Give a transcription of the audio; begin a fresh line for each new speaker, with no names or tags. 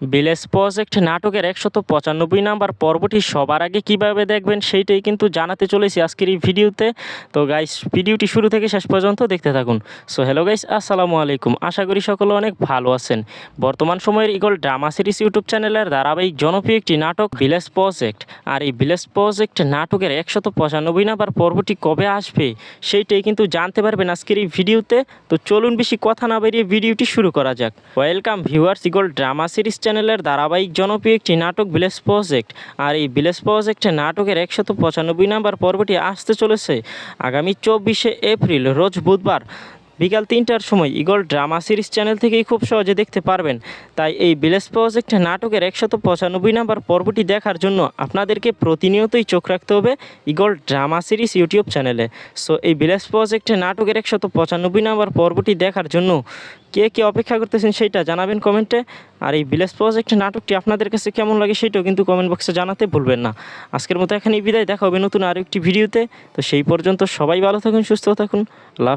Village project নাটকের একশত পঁচানব্বই নাম্বার পর্বটি সবার আগে কীভাবে দেখবেন সেইটাই কিন্তু জানাতে চলেছি আজকের এই ভিডিওতে। তো গাইস ভিডিওটি শুরু থেকে শেষ পর্যন্ত দেখতে থাকুন। সো হ্যালো গাইস আসসালামু আলাইকুম। আশা করি সকলে অনেক ভালো আছেন। বর্তমান সময়ের ইগল ড্রামা সিরিজ ইউটিউব চ্যানেলের ধারাবাহিক জনপ্রিয় একটি নাটক, ভিলেজ প্রজেক্ট। আর এই ভিলেজ প্রজেক্ট নাটকের একশত পঁচানব্বই নাম্বার পর্বটি কবে আসবে সেইটাই কিন্তু জানতে পারবেন আজকের এই ভিডিওতে। তো চলুন বেশি কথা না বেরিয়ে ভিডিওটি শুরু করা যাক। Welcome viewers Eagle drama series চ্যানেলের ধারাবাহিক জনপ্রিয় একটি নাটক ভিলেজ প্রজেক্ট। আর এই ভিলেজ প্রজেক্টের নাটকের একশত পঁচানব্বই নাম্বার পর্বটি আসতে চলেছে আগামী চব্বিশে এপ্রিল, রোজ বুধবার। বিকাল তিনটার সময় ইগল ড্রামা সিরিজ চ্যানেল থেকেই খুব সহজে দেখতে পারবেন। তাই এই ভিলেজ প্রজেক্ট নাটকের একশত পঁচানব্বই নাম্বার পর্বটি দেখার জন্য আপনাদেরকে প্রতিনিয়তই চোখ রাখতে হবে ইগল ড্রামা সিরিজ ইউটিউব চ্যানেলে। সো এই ভিলেজ প্রজেক্ট নাটকের একশত পঁচানব্বই নাম্বার পর্বটি দেখার জন্য কে কে অপেক্ষা করতেছেন সেইটা জানাবেন কমেন্টে। আর এই ভিলেজ প্রজেক্ট নাটকটি আপনাদের কাছে কেমন লাগে সেটাও কিন্তু কমেন্ট বক্সে জানাতে ভুলবেন না। আজকের মতো এখানেই বিদায়, দেখা হবে নতুন আরও একটি ভিডিওতে। তো সেই পর্যন্ত সবাই ভালো থাকুন, সুস্থ থাকুন। আল্লাহ